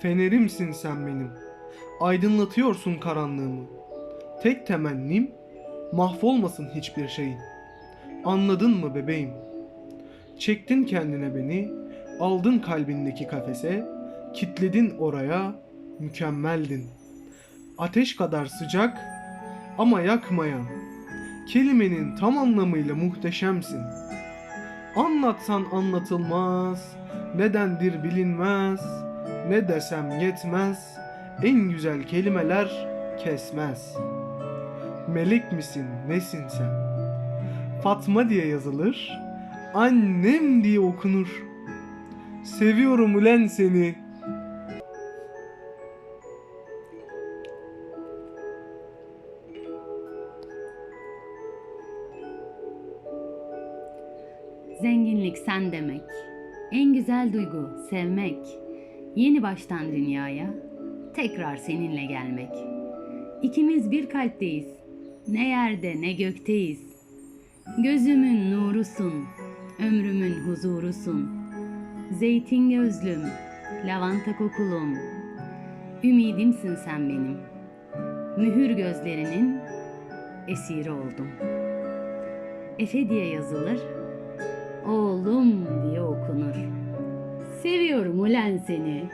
Fenerimsin sen benim. Aydınlatıyorsun karanlığımı. Tek temennim mahvolmasın hiçbir şeyin. Anladın mı bebeğim? Çektin kendine beni, aldın kalbindeki kafese, kitledin oraya, mükemmeldin. Ateş kadar sıcak ama yakmayan. Kelimenin tam anlamıyla muhteşemsin. Anlatsan anlatılmaz, nedendir bilinmez, ne desem yetmez, en güzel kelimeler kesmez. Melek misin, nesin sen? Fatma diye yazılır, annem diye okunur. Seviyorum ulen seni. Zenginlik sen demek. En güzel duygu sevmek. Yeni baştan dünyaya tekrar seninle gelmek. İkimiz bir kalpteyiz. Ne yerde ne gökteyiz. Gözümün nurusun, ömrümün huzurusun. Zeytin gözlüm, lavanta kokulum. Ümidimsin sen benim. Mühür gözlerinin esiri oldum. Efe diye yazılır, oğlum diye okunur. Seviyorum ulen seni.